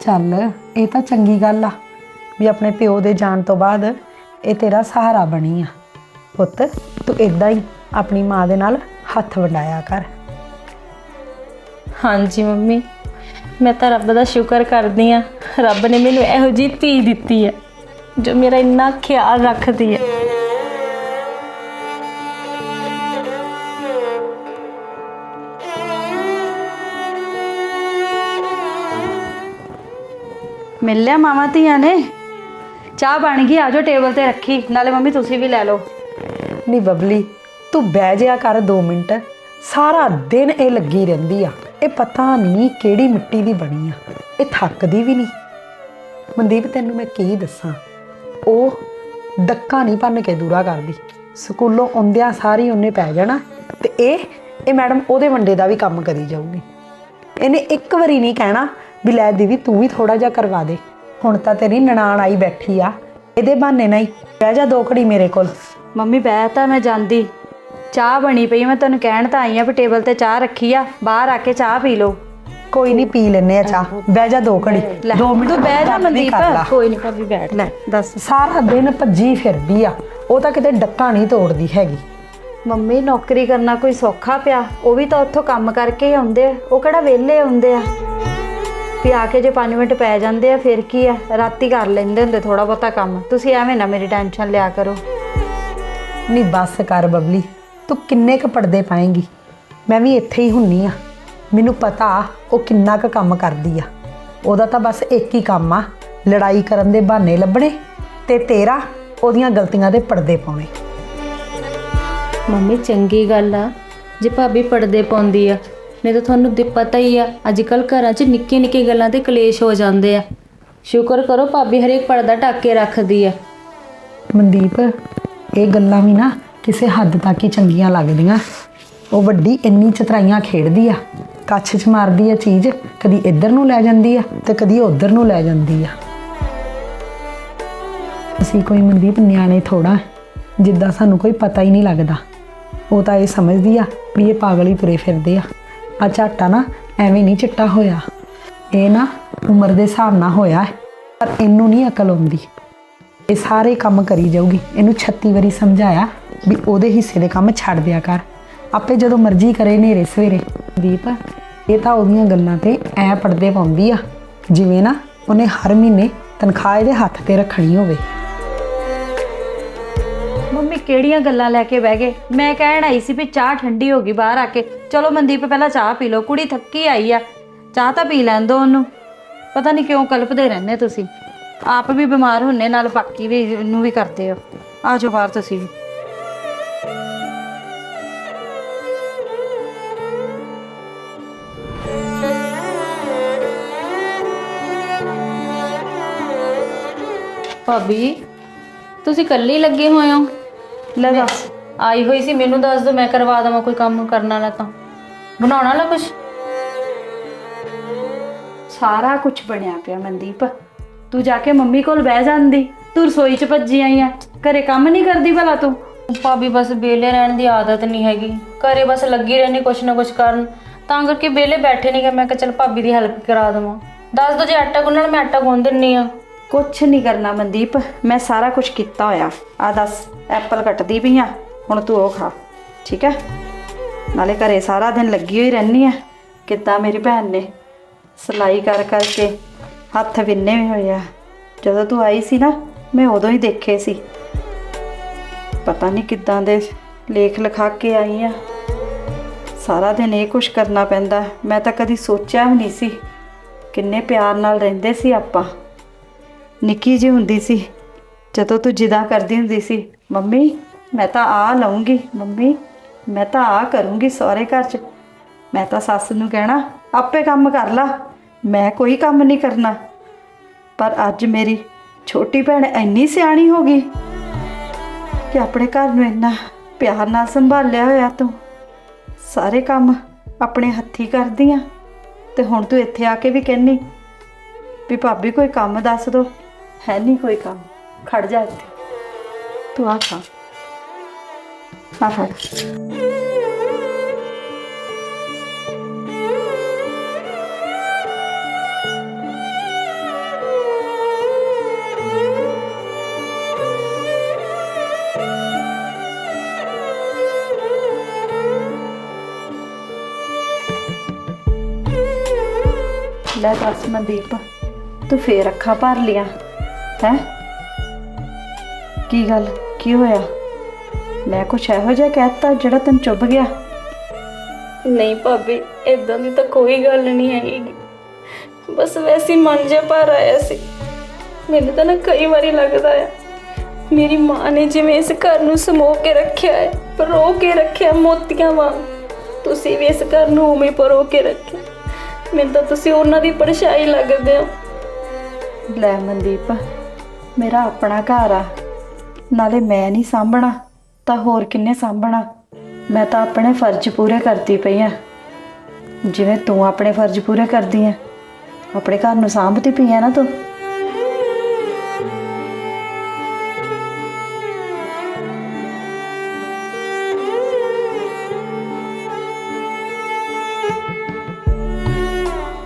ਚੱਲ ਇਹ ਤਾਂ ਚੰਗੀ ਗੱਲ ਆ ਵੀ ਆਪਣੇ ਪਿਓ ਦੇ ਜਾਣ ਤੋਂ ਬਾਅਦ ਇਹ ਤੇਰਾ ਸਹਾਰਾ ਬਣੀ ਆ। ਪੁੱਤ ਤੂੰ ਇਦਾਂ ਹੀ ਆਪਣੀ ਮਾਂ ਦੇ ਨਾਲ ਹੱਥ ਵੰਡਾਇਆ ਕਰ। ਹਾਂਜੀ ਮੰਮੀ ਮੈਂ ਤਾਂ ਰੱਬ ਦਾ ਸ਼ੁਕਰ ਕਰਦੀ ਆ। ਰੱਬ ਨੇ ਮੈਨੂੰ ਇਹੋ ਜਿਹੀ ਧੀ ਦਿੱਤੀ ਹੈ ਜੋ ਮੇਰਾ ਇੰਨਾ ਖਿਆਲ ਰੱਖਦੀ ਹੈ ਮਿਲ ਲਿਆ ਮਾਵਾਂ ਧੀਆਂ ਨੇ। ਚਾਹ ਬਣ ਗਈ, ਆਜੋ ਟੇਬਲ ਤੇ ਰੱਖੀ, ਨਾਲੇ ਮੰਮੀ ਤੁਸੀਂ ਵੀ ਲੈ ਲਓ। ਨਹੀਂ ਬਬਲੀ, ਤੂੰ ਬਹਿ ਜਾ ਕਰ 2 ਮਿੰਟ। ਸਾਰਾ ਦਿਨ ਇਹ ਲੱਗੀ ਰਹਿੰਦੀ ਆ। ਇਹ ਪਤਾ ਨਹੀਂ ਕਿਹੜੀ ਮਿੱਟੀ ਦੀ ਬਣੀ ਆ। ਇਹ ਥੱਕਦੀ ਵੀ ਨਹੀਂ ਮਨਦੀਪ, ਤੈਨੂੰ ਮੈਂ ਕੀ ਦੱਸਾਂ? ਉਹ ਡੱਕਾ ਨਹੀਂ ਭੰਨ ਕੇ ਦੂਰਾ ਕਰਦੀ। ਸਕੂਲੋਂ ਆਉਂਦਿਆਂ ਸਾਰੀ ਉਹਨੇ ਪੈ ਜਾਣਾ ਤੇ ਇਹ ਇਹ ਮੈਡਮ ਉਹਦੇ ਵੰਡੇ ਦਾ ਵੀ ਕੰਮ ਕਰੀ ਜਾਊਗੀ। ਇਹਨੇ ਇੱਕ ਵਾਰੀ ਨਹੀਂ ਕਹਿਣਾ ਵੀ ਲੈ ਦੀਦੀ ਤੂੰ ਵੀ ਥੋੜਾ ਜਿਹਾ ਕਰਵਾ ਦੇ। ਹੁਣ ਤਾਂ ਤੇਰੀ ਨਨਾਣ ਆਈ ਬੈਠੀ ਆ। ਇਹਦੇ ਬਹਾਨੇ ਨਾਲ ਹੀ। ਬਹਿ ਜਾ ਦੋ ਘੜੀ ਮੇਰੇ ਕੋਲ। ਮੰਮੀ ਬਹਿ ਤਾਂ ਮੈਂ ਜਾਂਦੀ। ਚਾਹ ਬਣੀ ਪਈ ਮੈਂ ਤੈਨੂੰ ਕਹਿਣ ਤਾਂ ਆਈ ਆ ਵੀ ਟੇਬਲ ਤੇ ਚਾਹ ਰੱਖੀ ਆ ਬਾਹਰ ਆ ਕੇ ਚਾਹ ਪੀ ਲਓ। ਕੋਈ ਨਹੀਂ ਪੀ ਲੈਨੇ ਆ ਚਾਹ। ਬਹਿ ਜਾ ਦੋ ਘੜੀ। ਦੋ ਮਿੰਟ ਤੂੰ ਬਹਿ ਜਾ ਮਨਦੀਪ। ਕੋਈ ਨਹੀਂ ਭਾਬੀ ਬੈਠ। ਲੈ ਦੱਸ। ਸਾਰਾ ਦਿਨ ਭੱਜੀ ਫਿਰਦੀ ਆ। ਉਹ ਤਾਂ ਕਿਤੇ ਡੱਕਾ ਨਹੀਂ ਤੋੜਦੀ ਹੈਗੀ। ਮੰਮੀ ਨੌਕਰੀ ਕਰਨਾ ਕੋਈ ਸੌਖਾ ਪਿਆ। ਉਹ ਵੀ ਤਾਂ ਉੱਥੋਂ ਕੰਮ ਕਰਕੇ ਹੀ ਆਉਂਦੇ ਆ। ਉਹ ਕਿਹੜਾ ਵਿਹਲੇ ਆਉਂਦੇ ਆ? ਵੀ ਆ ਕੇ ਜੇ 5 ਮਿੰਟ ਪੈ ਜਾਂਦੇ ਆ ਫਿਰ ਕੀ ਆ? ਰਾਤੀ ਕਰ ਲੈਂਦੇ ਹੁੰਦੇ ਥੋੜਾ ਬਹੁਤਾ ਕੰਮ। ਤੁਸੀਂ ਐਵੇਂ ਨਾ ਮੇਰੀ ਟੈਨਸ਼ਨ ਲਿਆ ਕਰੋ। ਨਹੀਂ ਬੱਸ ਕਰ ਬਬਲੀ ਤੂੰ ਕਿੰਨੇ ਕ ਪੜਦੇ ਪਾਏਂਗੀ? ਮੈਂ ਵੀ ਇੱਥੇ ਹੀ ਹੁੰਨੀ ਆ। ਮੈਨੂੰ ਪਤਾ ਉਹ ਕਿੰਨਾ ਕ ਕੰਮ ਕਰਦੀ ਆ। ਉਹਦਾ ਤਾਂ ਬਸ ਇੱਕ ਹੀ ਕੰਮ ਆ ਲੜਾਈ ਕਰਨ ਦੇ ਬਹਾਨੇ ਲੱਭਣੇ ਤੇ ਤੇਰਾ ਉਹਦੀਆਂ ਗਲਤੀਆਂ ਦੇ ਪਰਦੇ ਪਾਉਣੇ। ਮੰਮੀ ਚੰਗੀ ਗੱਲ ਆ। ਜੇ ਭਾਬੀ ਪੜਦੇ ਪਾਉਂਦੀ ਆ ਨਹੀਂ ਤਾਂ ਤੁਹਾਨੂੰ ਤੇ ਪਤਾ ਹੀ ਆ ਅੱਜ ਕੱਲ ਘਰਾਂ 'ਚ ਨਿੱਕੇ ਨਿੱਕੇ ਗੱਲਾਂ ਤੇ ਕਲੇਸ਼ ਹੋ ਜਾਂਦੇ ਆ। ਸ਼ੁਕਰ ਕਰੋ ਭਾਬੀ ਹਰੇਕ ਪਰਦਾ ਢੱਕ ਕੇ ਰੱਖਦੀ ਆ। ਮਨਦੀਪ, ਇਹ ਗੱਲਾਂ ਵੀ ਨਾ ਕਿਸੇ ਹੱਦ ਤੱਕ ਹੀ ਚੰਗੀਆਂ ਲੱਗਦੀਆਂ। ਉਹ ਵੱਡੀ ਇੰਨੀ ਚਤਰਾਈਆਂ ਖੇਡਦੀ ਆ, ਕੱਛ 'ਚ ਮਾਰਦੀ ਆ ਚੀਜ਼, ਕਦੀ ਇੱਧਰ ਨੂੰ ਲੈ ਜਾਂਦੀ ਆ ਤੇ ਕਦੀ ਉੱਧਰ ਨੂੰ ਲੈ ਜਾਂਦੀ ਆ। ਅਸੀਂ ਕੋਈ ਮਨਦੀਪ ਨਿਆਣੇ ਥੋੜਾ ਜਿੱਦਾਂ ਸਾਨੂੰ ਕੋਈ ਪਤਾ ਹੀ ਨਹੀਂ ਲੱਗਦਾ। ਉਹ ਤਾਂ ਇਹ ਸਮਝਦੀ ਆ ਵੀ ਇਹ ਪਾਗਲ ਹੀ ਤੁਰੇ ਫਿਰਦੇ ਆ। ਆ ਝਾਟਾ ਨਾ ਐਵੇਂ ਨਹੀਂ ਚਿੱਟਾ ਹੋਇਆ। ਇਹ ਨਾ ਉਮਰ ਦੇ ਹਿਸਾਬ ਨਾਲ ਹੋਇਆ ਪਰ ਇਹਨੂੰ ਨਹੀਂ ਅਕਲ ਆਉਂਦੀ। ਇਹ ਸਾਰੇ ਕੰਮ ਕਰੀ ਜਾਊਗੀ। ਇਹਨੂੰ 36 ਵਾਰੀ ਸਮਝਾਇਆ ਵੀ ਉਹਦੇ ਹਿੱਸੇ ਦੇ ਕੰਮ ਛੱਡ ਦਿਆ ਕਰ। ਆਪੇ ਜਦੋਂ ਮਰਜ਼ੀ ਕਰੇ ਨੇਰੇ ਸਵੇਰੇ। ਦੀਪ, ਇਹ ਤਾਂ ਉਹਦੀਆਂ ਗੱਲਾਂ ਤੇ ਐ ਪੜਦੇ ਪਾਉਂਦੀ ਆ। ਜਿਵੇਂ ਨਾ ਉਹਨੇ ਹਰ ਮਹੀਨੇ ਤਨਖਾਹ ਇਹਦੇ ਹੱਥ ਤੇ ਰੱਖਣੀ ਹੋਵੇ। ਮੰਮੀ ਕਿਹੜੀਆਂ ਗੱਲਾਂ ਲੈ ਕੇ ਬਹਿ ਗਏ? ਮੈਂ ਕਹਿਣ ਆਈ ਸੀ ਵੀ ਚਾਹ ਠੰਡੀ ਹੋ ਗਈ ਬਾਹਰ ਆ ਕੇ। ਚਲੋ ਮਨਦੀਪ, ਪਹਿਲਾਂ ਚਾਹ ਪੀ ਲਓ। ਕੁੜੀ ਥੱਕੀ ਆਈ ਆ। ਚਾਹ ਤਾਂ ਪੀ ਲੈਣ ਦੋ ਉਹਨੂੰ। ਪਤਾ ਨਹੀਂ ਕਿਉਂ ਕਲਪਦੇ ਰਹਿੰਦੇ ਤੁਸੀਂ। ਆਪ ਵੀ ਬਿਮਾਰ ਹੁੰਨੇ, ਨਾਲ ਬਾਕੀ ਵੀ ਇਹਨੂੰ ਵੀ ਕਰਦੇ ਹੋ। ਆ ਜਾਓ ਬਾਹਰ ਤੁਸੀਂ ਵੀ। ਭਾਬੀ, ਤੁਸੀਂ ਇਕੱਲੇ ਲੱਗੇ ਹੋਏ ਹੋ? ਲੈ ਦੱਸ। ਆਈ ਹੋਈ ਸੀ ਮੈਨੂੰ ਦੱਸ ਦਿਓ ਮੈਂ ਕਰਵਾ ਦਵਾਂ ਕੋਈ ਕੰਮ ਕਰਨ ਵਾਲਾ ਤਾਂ। ਬਣਾਉਣਾ ਨਾ ਕੁਛ? ਸਾਰਾ ਕੁਝ ਬਣਿਆ ਪਿਆ ਮਨਦੀਪ। ਤੂੰ ਜਾ ਕੇ ਮੰਮੀ ਕੋਲ ਬਹਿ ਜਾਂਦੀ। ਤੂੰ ਰਸੋਈ 'ਚ ਭੱਜੀ ਆਈ ਆ। ਘਰੇ ਕੰਮ ਨਹੀਂ ਕਰਦੀ ਭਲਾ ਤੂੰ? ਭਾਬੀ ਬਸ ਵਿਹਲੇ ਰਹਿਣ ਦੀ ਆਦਤ ਨਹੀਂ ਹੈਗੀ। ਘਰੇ ਬਸ ਲੱਗੀ ਰਹਿਣੀ ਕੁਛ ਨਾ ਕੁਛ ਕਰਨ। ਤਾਂ ਕਰਕੇ ਵਿਹਲੇ ਬੈਠੇ ਨਹੀਂ ਕਿ ਮੈਂ ਕਿਹਾ ਚਲ ਭਾਬੀ ਦੀ ਹੈਲਪ ਕਰਾ ਦੇਵਾਂ। ਦੱਸ ਦੋ ਜੇ ਆਟਾ ਗੁੰਨਣਾ ਮੈਂ ਆਟਾ ਗੁੰਨ ਦਿੰਨੀ ਆ। ਕੁਛ ਨਹੀਂ ਕਰਨਾ ਮਨਦੀਪ, ਮੈਂ ਸਾਰਾ ਕੁਝ ਕੀਤਾ ਹੋਇਆ। ਆ ਦੱਸ, ਐਪਲ ਕੱਟਦੀ ਪਈ ਆ, ਹੁਣ ਤੂੰ ਉਹ ਖਾ। ਠੀਕ ਹੈ? ਨਾਲੇ ਘਰੇ ਸਾਰਾ ਦਿਨ ਲੱਗੀ ਹੋਈ ਰਹਿਨੀ ਆ। ਕਿੱਦਾਂ ਮੇਰੀ ਭੈਣ ਨੇ ਸਲਾਈ ਕਰ ਕਰਕੇ ਹੱਥ ਵਿੰਨੇ ਹੋਏ ਆ। ਜਦੋਂ ਤੂੰ ਆਈ ਸੀ ਨਾ, ਮੈਂ ਉਦੋਂ ਹੀ ਦੇਖੇ ਸੀ। ਪਤਾ ਨਹੀਂ ਕਿੱਦਾਂ ਦੇ ਲੇਖ ਲਿਖਾ ਕੇ ਆਈ ਆ। ਸਾਰਾ ਦਿਨ ਇਹ ਕੁਝ ਕਰਨਾ ਪੈਂਦਾ। ਮੈਂ ਤਾਂ ਕਦੀ ਸੋਚਿਆ ਵੀ ਨਹੀਂ ਸੀ ਕਿੰਨੇ ਪਿਆਰ ਨਾਲ ਰਹਿੰਦੇ ਸੀ ਆਪਾਂ। ਨਿੱਕੀ ਜਿਹੀ ਹੁੰਦੀ ਸੀ। ਜਦੋਂ ਤੂੰ ਜਿੱਦਾਂ ਕਰਦੀ ਹੁੰਦੀ ਸੀ, ਮੰਮੀ, ਮੈਂ ਤਾਂ ਆ ਲਵਾਂਗੀ ਮੰਮੀ, ਮੈਂ ਤਾਂ ਆ ਕਰੂੰਗੀ ਸਹੁਰੇ ਘਰ 'ਚ। ਮੈਂ ਤਾਂ ਸੱਸ ਨੂੰ ਕਹਿਣਾ, ਆਪੇ ਕੰਮ ਕਰ ਲਾ, ਮੈਂ ਕੋਈ ਕੰਮ ਨਹੀਂ ਕਰਨਾ। ਪਰ ਅੱਜ ਮੇਰੀ ਛੋਟੀ ਭੈਣ ਇੰਨੀ ਸਿਆਣੀ ਹੋ ਗਈ ਕਿ ਆਪਣੇ ਘਰ ਨੂੰ ਇੰਨਾ ਪਿਆਰ ਨਾਲ ਸੰਭਾਲਿਆ ਹੋਇਆ ਤੂੰ। ਸਾਰੇ ਕੰਮ ਆਪਣੇ ਹੱਥੀ ਕਰਦੀ ਆ। ਤੇ ਹੁਣ ਤੂੰ ਇੱਥੇ ਆ ਕੇ ਵੀ ਕਹਿੰਨੀ ਵੀ ਭਾਬੀ, ਕੋਈ ਕੰਮ ਦੱਸ ਦੋ। ਹੈ ਨਹੀਂ ਕੋਈ ਕੰਮ ਖੜ ਜਾ ਇੱਥੇ ਤੂੰ ਆ ਖਾ ਆ ਫੜ ਲੈ ਦੱਸ ਮਨਦੀਪ ਤੂੰ ਫੇਰ ਅੱਖਾਂ ਭਰ ਲੀਆਂ ਹੈ? ਕੀ ਗੱਲ? ਕੀ ਹੋਇਆ? ਮੈਂ ਕੁਛ ਇਹੋ ਜਿਹਾ ਕਹਿਤਾ ਜਿਹੜਾ ਤੈਨੂੰ ਚੁੱਭ ਗਿਆ? ਨਹੀਂ ਭਾਬੀ ਇਦਾਂ ਦੀ ਤਾਂ ਕੋਈ ਗੱਲ ਨਹੀਂ ਹੈਗੀ। ਬਸ ਵੈਸੀ ਮਨ ਜਿਹਾ ਭਰ ਆਇਆ ਸੀ। ਮੈਨੂੰ ਤਾਂ ਨਾ ਕਈ ਵਾਰੀ ਲੱਗਦਾ ਆ ਮੇਰੀ ਮਾਂ ਨੇ ਜਿਵੇਂ ਇਸ ਘਰ ਨੂੰ ਸਮੋ ਕੇ ਰੱਖਿਆ ਹੈ ਪਰੋ ਕੇ ਰੱਖਿਆ ਮੋਤੀਆਂ ਵਾਂਗ। ਤੁਸੀਂ ਵੀ ਇਸ ਘਰ ਨੂੰ ਉਵੇਂ ਪਰੋ ਕੇ ਰੱਖਿਆ। ਮੈਨੂੰ ਤਾਂ ਤੁਸੀਂ ਉਹਨਾਂ ਦੀ ਪਰਛਾਈ ਲੱਗਦੇ ਹੋ। ਲੈ ਮਨਦੀਪ ਮੇਰਾ ਆਪਣਾ ਘਰ ਆ। ਨਾਲੇ ਮੈਂ ਨਹੀਂ ਸਾਂਭਣਾ, ਤਾਂ ਹੋਰ ਕਿੰਨੇ ਸਾਂਭਣਾ? ਮੈਂ ਤਾਂ ਆਪਣੇ ਫਰਜ਼ ਪੂਰੇ ਕਰਦੀ ਪਈ ਆ। ਜਿਵੇਂ ਤੂੰ ਆਪਣੇ ਫਰਜ਼ ਪੂਰੇ ਕਰਦੀ ਆ, ਆਪਣੇ ਘਰ ਨੂੰ ਸਾਂਭਦੀ ਪਈ ਆ ਨਾ ਤੂੰ।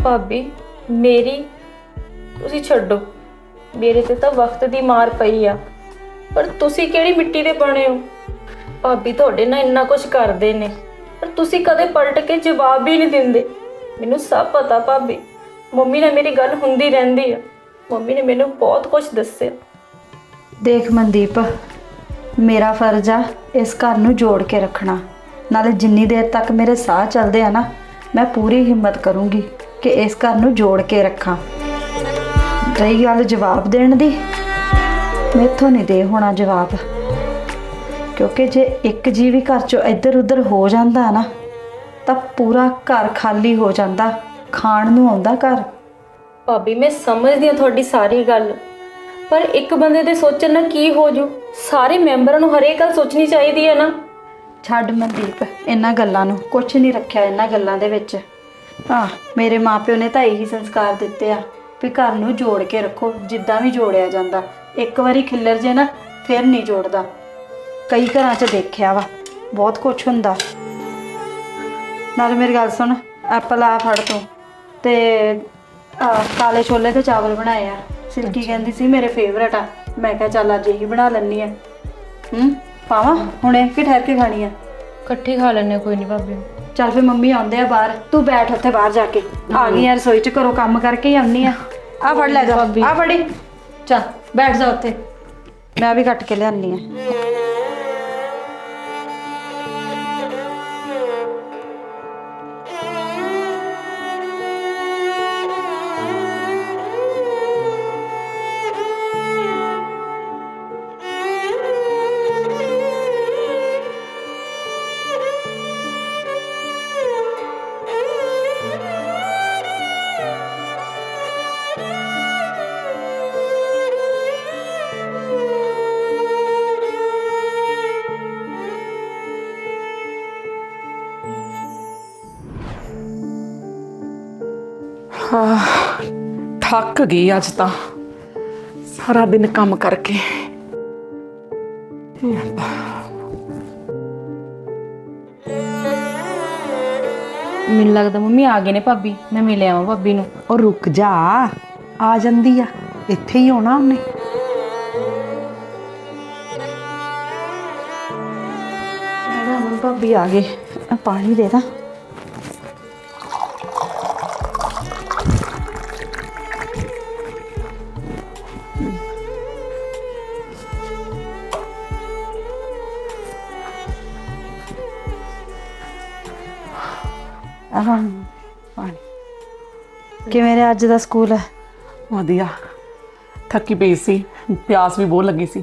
ਭਾਬੀ, ਮੇਰੀ, ਤੁਸੀਂ ਛੱਡੋ। ਮੇਰੇ ਤੇ ਤਾਂ ਵਕਤ ਦੀ ਮਾਰ ਪਈ ਆ। ਪਰ ਤੁਸੀਂ ਕਿਹੜੀ ਮਿੱਟੀ ਦੇ ਬਣੇ ਹੋ? ਭਾਬੀ ਤੁਹਾਡੇ ਨਾਲ ਇੰਨਾ ਕੁਝ ਕਰਦੇ ਨੇ। ਪਰ ਤੁਸੀਂ ਕਦੇ ਪਲਟ ਕੇ ਜਵਾਬ ਵੀ ਨਹੀਂ ਦਿੰਦੇ। ਮੈਨੂੰ ਸਭ ਪਤਾ ਭਾਬੀ। ਮੰਮੀ ਨਾਲ ਮੇਰੀ ਗੱਲ ਹੁੰਦੀ ਰਹਿੰਦੀ ਆ। ਮੰਮੀ ਨੇ ਮੈਨੂੰ ਬਹੁਤ ਕੁਝ ਦੱਸਿਆ। ਦੇਖ ਮਨਦੀਪ, ਮੇਰਾ ਫਰਜ਼ ਆ ਇਸ ਘਰ ਨੂੰ ਜੋੜ ਕੇ ਰੱਖਣਾ। ਨਾਲੇ ਜਿੰਨੀ ਦੇਰ ਤੱਕ ਮੇਰੇ ਸਾਹ ਚੱਲਦੇ ਆ ਨਾ, ਮੈਂ ਪੂਰੀ ਹਿੰਮਤ ਕਰੂੰਗੀ ਕਿ ਇਸ ਘਰ ਨੂੰ ਜੋੜ ਕੇ ਰੱਖਾਂ। ਰਹੀ ਗੱਲ ਜਵਾਬ ਦੇਣ ਦੀ? ਮੈਥੋਂ ਨਹੀਂ ਦੇ ਹੋਣਾ ਜਵਾਬ। ਕਿਉਂਕਿ ਜੇ ਇੱਕ ਜੀ ਵੀ ਘਰ ਚੋਂ ਇੱਧਰ ਉੱਧਰ ਹੋ ਜਾਂਦਾ ਨਾ ਤਾਂ ਪੂਰਾ ਘਰ ਖਾਲੀ ਹੋ ਜਾਂਦਾ ਖਾਣ ਨੂੰ ਆਉਂਦਾ ਘਰ। ਭਾਬੀ ਮੈਂ ਸਮਝਦੀ ਹਾਂ ਤੁਹਾਡੀ ਸਾਰੀ ਗੱਲ ਪਰ ਇੱਕ ਬੰਦੇ ਦੇ ਸੋਚਣ ਨਾਲ ਕੀ ਹੋ ਜੂ? ਸਾਰੇ ਮੈਂਬਰਾਂ ਨੂੰ ਹਰੇਕ ਗੱਲ ਸੋਚਣੀ ਚਾਹੀਦੀ ਹੈ ਨਾ। ਛੱਡ ਮਨਦੀਪ ਇਹਨਾਂ ਗੱਲਾਂ ਨੂੰ। ਕੁਝ ਨਹੀਂ ਰੱਖਿਆ ਇਹਨਾਂ ਗੱਲਾਂ ਦੇ ਵਿੱਚ। ਹਾਂ ਮੇਰੇ ਮਾਪਿਓ ਨੇ ਤਾਂ ਇਹੀ ਸੰਸਕਾਰ ਦਿੱਤੇ ਆ। ਵੀ ਘਰ ਨੂੰ ਜੋੜ ਕੇ ਰੱਖੋ ਜਿੱਦਾਂ ਵੀ ਜੋੜਿਆ ਜਾਂਦਾ। ਇੱਕ ਵਾਰੀ ਖਿੱਲਰ ਜੇ ਨਾ ਫਿਰ ਨਹੀਂ ਜੋੜਦਾ। ਕਈ ਘਰਾਂ 'ਚ ਦੇਖਿਆ ਵਾ ਬਹੁਤ ਕੁਝ ਹੁੰਦਾ। ਨਾਲ ਮੇਰੀ ਗੱਲ ਸੁਣ ਐਪਲ ਆ ਫੜ ਤੂੰ। ਤੇ ਆਹ, ਕਾਲੇ ਛੋਲੇ ਤੇ ਚਾਵਲ ਬਣਾਏ ਆ। ਸਿਲਕੀ ਕਹਿੰਦੀ ਸੀ ਮੇਰੇ ਫੇਵਰਟ ਆ। ਮੈਂ ਕਿਹਾ ਚੱਲ ਅੱਜ ਇਹੀ ਬਣਾ ਲੈਣੀ ਆ। ਹੂੰ ਪਾਵਾਂ? ਹੁਣੇ ਕਿ ਠਹਿਰ ਕੇ ਖਾਣੀ ਆ? ਇਕੱਠੇ ਖਾ ਲੈਣੇ ਕੋਈ ਨਹੀਂ ਭਾਬੀ। ਚੱਲ ਫੇ ਮੰਮੀ ਆਉਂਦੇ ਆ ਬਾਹਰ। ਤੂੰ ਬੈਠ ਉੱਥੇ ਬਾਹਰ ਜਾ ਕੇ। ਆ ਗਈ ਯਾਰ ਰਸੋਈ ਚ ਘਰੋਂ ਕੰਮ ਕਰਕੇ ਹੀ ਆਉਣੀ ਆ। ਆ ਫੜ ਲੈ ਜਾ ਆ ਫੜੀ। ਚੱਲ ਬੈਠ ਜਾ ਉੱਥੇ। ਮੈਂ ਵੀ ਕੱਟ ਕੇ ਲਿਆਨੀ ਆ। ਥੱਕ ਗਈ ਅੱਜ ਤਾਂ। ਸਾਰਾ ਦਿਨ ਕੰਮ ਕਰਕੇ। ਮੈਨੂੰ ਲੱਗਦਾ ਮੰਮੀ ਆ ਗਏ ਨੇ ਭਾਬੀ। ਮੈਂ ਮਿਲ ਆਵਾਂ ਭਾਬੀ ਨੂੰ। ਉਹ ਰੁਕ ਜਾ। ਆ ਜਾਂਦੀ ਆ। ਇੱਥੇ ਹੀ ਆਉਣਾ ਉਹਨੇ। ਭਾਬੀ ਆ ਗਏ। ਪਾਣੀ ਦੇ ਦਾਂ। ਕਿਵੇਂ ਅੱਜ ਦਾ ਸਕੂਲ ਵਧੀਆ। ਥੱਕੀ ਪਈ ਸੀ। ਪਿਆਸ ਵੀ ਬਹੁਤ ਲੱਗੀ ਸੀ।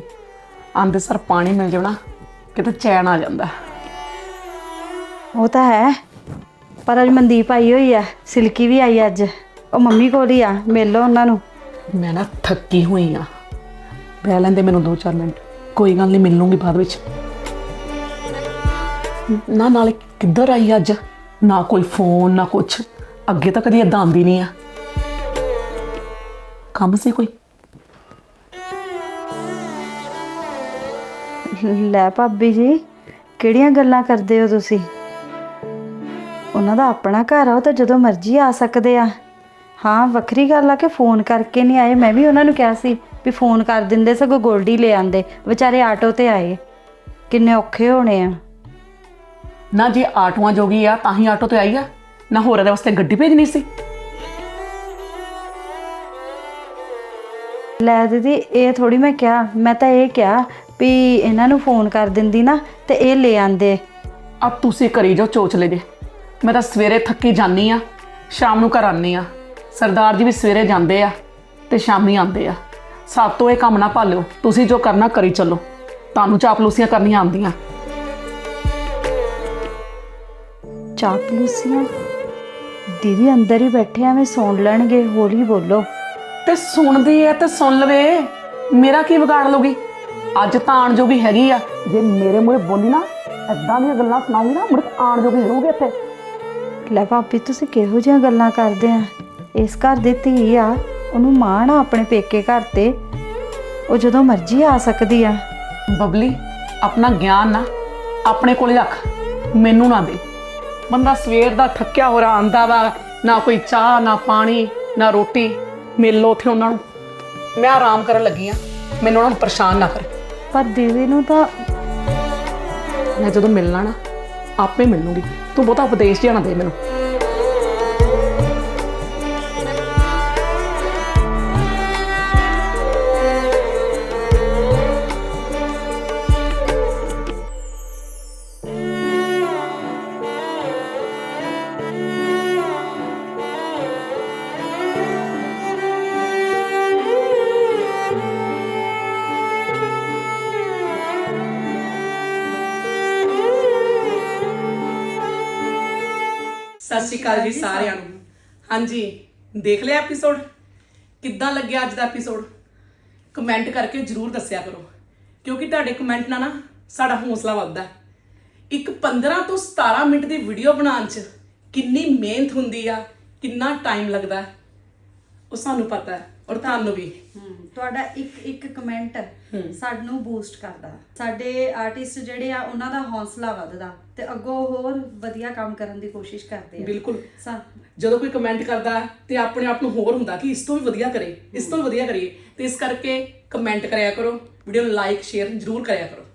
ਆਂਦੇ ਸਰ ਪਾਣੀ ਮਿਲ ਜਾਣਾ ਕਿਤੇ ਚੈਨ ਆ ਜਾਂਦਾ। ਉਹ ਤਾਂ ਹੈ ਪਰ ਅੱਜ ਮਨਦੀਪ ਆਈ ਹੋਈ ਆ ਸਿਲਕੀ ਵੀ ਆਈ ਅੱਜ। ਉਹ ਮੰਮੀ ਕੋਲ ਹੀ ਆ ਮਿਲ ਲਓ ਉਹਨਾਂ ਨੂੰ। ਮੈਂ ਨਾ ਥੱਕੀ ਹੋਈ ਆ। ਬਹਿ ਲੈਂਦੇ ਮੈਨੂੰ 2-4 ਮਿੰਟ। ਕੋਈ ਗੱਲ ਨਹੀਂ ਮਿਲ ਲੂੰਗੀ ਬਾਅਦ ਵਿੱਚ। ਨਾ ਨਾਲੇ ਕਿੱਧਰ ਆਈ ਅੱਜ? ਨਾ ਕੋਈ ਫੋਨ ਨਾ ਕੁਛ। ਅੱਗੇ ਤਾਂ ਕਦੀ ਏਦਾਂ ਆਂਦੀ ਨਹੀਂ ਆ। ਕੰਮ ਸੀ ਕੋਈ ਲੈ ਭਾਬੀ ਜੀ ਕਿਹੜੀਆਂ ਗੱਲਾਂ ਕਰਦੇ ਹੋ ਤੁਸੀਂ ਉਹਨਾਂ ਦਾ ਆਪਣਾ ਘਰ ਆ ਉਹ ਤਾਂ ਜਦੋਂ ਮਰਜ਼ੀ ਆ ਸਕਦੇ ਆ ਹਾਂ ਵੱਖਰੀ ਗੱਲ ਆ ਕਿ ਫੋਨ ਕਰਕੇ ਨਹੀਂ ਆਏ ਮੈਂ ਵੀ ਉਹਨਾਂ ਨੂੰ ਕਿਹਾ ਸੀ ਵੀ ਫੋਨ ਕਰ ਦਿੰਦੇ ਸਗੋਂ ਗੋਲਡੀ ਲੈ ਆਂਦੇ ਵਿਚਾਰੇ ਆਟੋ ਤੇ ਆਏ ਕਿੰਨੇ ਔਖੇ ਹੋਣੇ ਆ ਨਾ ਜੇ ਆਟੋਆਂ ਜੋਗੀ ਆ ਤਾਂ ਹੀ ਆਟੋ ਤੇ ਆਈ ਆ ਨਾ ਹੋਰਾਂ ਦੇ ਵਾਸਤੇ ਗੱਡੀ ਭੇਜਣੀ ਸੀ ਲੈ ਦੀਦੀ ਇਹ ਥੋੜੀ ਮੈਂ ਕਿਹਾ ਮੈਂ ਤਾਂ ਇਹ ਕਿਹਾ ਵੀ ਇਹਨਾਂ ਨੂੰ ਫੋਨ ਕਰ ਦਿੰਦੀ ਨਾ ਤੇ ਇਹ ਲੈ ਆਂਦੇ। ਆ ਤੁਸੀਂ ਕਰੀ ਜਾਓ ਚੋਚਲੇ ਜੇ। ਮੈਂ ਤਾਂ ਸਵੇਰੇ ਥੱਕੀ ਜਾਨੀ ਆ ਸ਼ਾਮ ਨੂੰ ਘਰ ਆਨੀ ਆ। ਸਰਦਾਰ ਜੀ ਵੀ ਸਵੇਰੇ ਜਾਂਦੇ ਆ ਤੇ ਸ਼ਾਮੀ ਆਉਂਦੇ ਆ। ਸਾਤੋਂ ਇਹ ਕੰਮ ਨਾ ਭਾਲਿਓ ਤੁਸੀਂ ਜੋ ਕਰਨਾ ਕਰੀ ਚੱਲੋ। ਤੁਹਾਨੂੰ ਚਾਪਲੂਸੀਆਂ ਕਰਨੀਆਂ ਆਉਂਦੀਆਂ। ਚਾਪਲੂਸੀਆਂ? ਦੀਦੀ ਅੰਦਰ ਹੀ ਬੈਠੇ ਐਵੇਂ ਸੁਣ ਲੈਣਗੇ ਹੌਲੀ ਬੋਲੋ। ਤੇ ਸੁਣਦੀ ਐ ਤੇ ਸੁਣ ਲਵੇ। ਮੇਰਾ ਕੀ ਵਿਗਾੜ ਲੋਗੀ ਅੱਜ ਤਾਂ ਆਣ ਜੋਗੀ ਹੈਗੀ ਆ। ਜੇ ਮੇਰੇ ਮੂਹਰੇ ਬੋਲੀ ਨਾ ਐਦਾਂ ਦੀਆਂ ਗੱਲਾਂ ਸੁਣਾਉਂਗੀ ਨਾ ਮੁੜ ਕੇ ਆਣ ਜੋਗੀ ਰਹੂਗੀ ਇੱਥੇ। ਲੈ ਭਾਬੀ ਤੁਸੀਂ ਕਿਹੋ ਜਿਹੀਆਂ ਗੱਲਾਂ ਕਰਦੇ ਆ? ਇਸ ਘਰ ਦੀ ਧੀ ਆ ਉਹਨੂੰ ਮਾਣ ਆ ਆਪਣੇ ਪੇਕੇ ਘਰ ਤੇ। ਉਹ ਜਦੋਂ ਮਰਜ਼ੀ ਆ ਸਕਦੀ ਆ। ਬਬਲੀ ਆਪਣਾ ਗਿਆਨ ਨਾ ਆਪਣੇ ਕੋਲੇ ਰੱਖ। ਮੈਨੂੰ ਨਾ ਦੇ। ਬੰਦਾ ਸਵੇਰ ਦਾ ਥੱਕਿਆ ਹੋ ਰਿਹਾ ਆਂਦਾ ਵਾ ਨਾ ਕੋਈ ਚਾਹ ਨਾ ਪਾਣੀ ਨਾ ਰੋਟੀ। ਮਿਲ ਲੋ ਉੱਥੇ ਉਹਨਾਂ ਨੂੰ ਮੈਂ ਆਰਾਮ ਕਰਨ ਲੱਗੀ ਆ ਮੈਨੂੰ ਉਹਨਾਂ ਨੂੰ ਪਰੇਸ਼ਾਨ ਨਾ ਕਰ। ਪਰ ਦੀਦੀ ਨੂੰ ਤਾਂ ਮੈਂ ਜਦੋਂ ਮਿਲਣਾ ਨਾ ਆਪੇ ਮਿਲੂੰਗੀ। ਤੂੰ ਬਹੁਤਾ ਉਪਦੇਸ਼ ਜਿਹਾ ਨਾ ਦੇ ਮੈਨੂੰ। ਸਤਿ ਸ਼੍ਰੀ ਅਕਾਲ ਜੀ ਸਾਰਿਆਂ ਨੂੰ। ਹਾਂਜੀ ਦੇਖ ਲਿਆ ਐਪੀਸੋਡ ਕਿੱਦਾਂ ਲੱਗਿਆ ਅੱਜ ਦਾ ਐਪੀਸੋਡ ਕਮੈਂਟ ਕਰਕੇ ਜਰੂਰ ਦੱਸਿਆ ਕਰੋ। ਕਿਉਂਕਿ ਤੁਹਾਡੇ ਕਮੈਂਟ ਨਾਲ ਨਾ ਸਾਡਾ ਹੌਸਲਾ ਵੱਧਦਾ। ਇੱਕ 15 ਤੋਂ 17 ਮਿੰਟ ਦੀ ਵੀਡੀਓ ਬਣਾਉਣ 'ਚ ਕਿੰਨੀ ਮਿਹਨਤ ਹੁੰਦੀ ਆ ਕਿੰਨਾ ਟਾਈਮ ਲੱਗਦਾ ਉਹ ਸਾਨੂੰ ਪਤਾ ਹੈ ਔਰ ਤੁਹਾਨੂੰ ਵੀ। ਤੁਹਾਡਾ ਇੱਕ ਇੱਕ ਕਮੈਂਟ ਸਾਨੂੰ ਬੂਸਟ ਕਰਦਾ। ਸਾਡੇ ਆਰਟਿਸਟ ਜਿਹੜੇ ਆ ਉਹਨਾਂ ਦਾ ਹੌਸਲਾ ਵੱਧਦਾ ਤੇ ਅੱਗੋਂ ਹੋਰ ਵਧੀਆ ਕੰਮ ਕਰਨ ਦੀ ਕੋਸ਼ਿਸ਼ ਕਰਦੇ ਆ। ਬਿਲਕੁਲ। ਜਦੋਂ ਕੋਈ ਕਮੈਂਟ ਕਰਦਾ ਤੇ ਆਪਣੇ ਆਪ ਨੂੰ ਹੋਰ ਹੁੰਦਾ ਕਿ ਇਸ ਤੋਂ ਵੀ ਵਧੀਆ ਕਰੇ ਇਸ ਤੋਂ ਵੀ ਵਧੀਆ ਕਰੀਏ ਤੇ ਇਸ ਕਰਕੇ ਕਮੈਂਟ ਕਰਿਆ ਕਰੋ ਵੀਡੀਓ ਨੂੰ ਲਾਈਕ ਸ਼ੇਅਰ ਜਰੂਰ ਕਰਿਆ ਕਰੋ।